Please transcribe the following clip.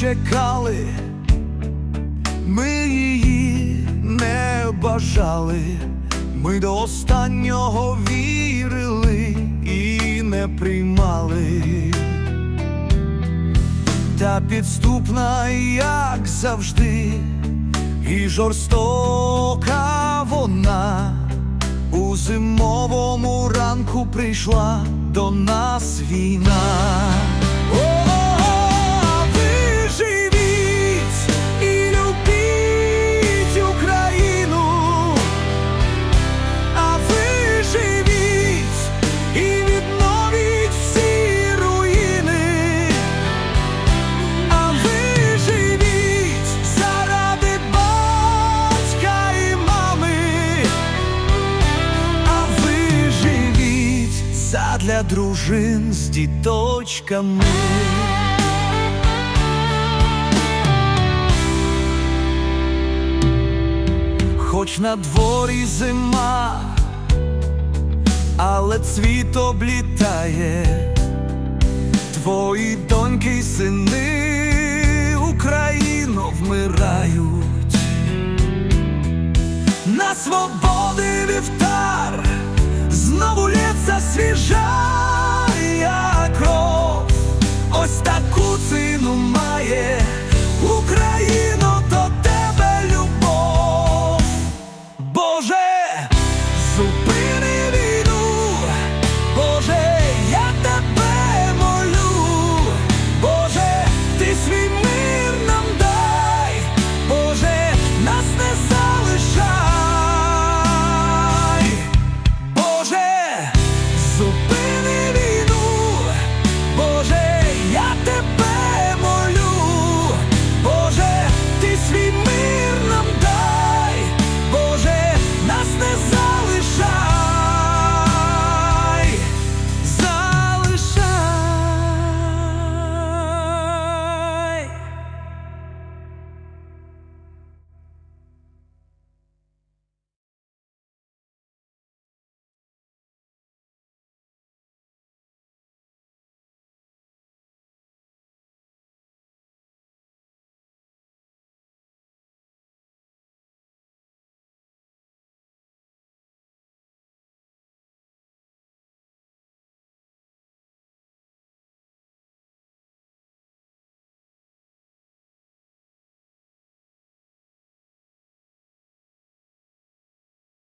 чекали, ми її не бажали, ми до останнього вірили і не приймали. Та підступна, як завжди, і жорстока вона у зимовому ранку прийшла до нас війна. Живіть задля дружин з діточками. Хоч на дворі зима, але цвіт облітає. Твої доньки й сини Україну вмирають. На свободи se joga.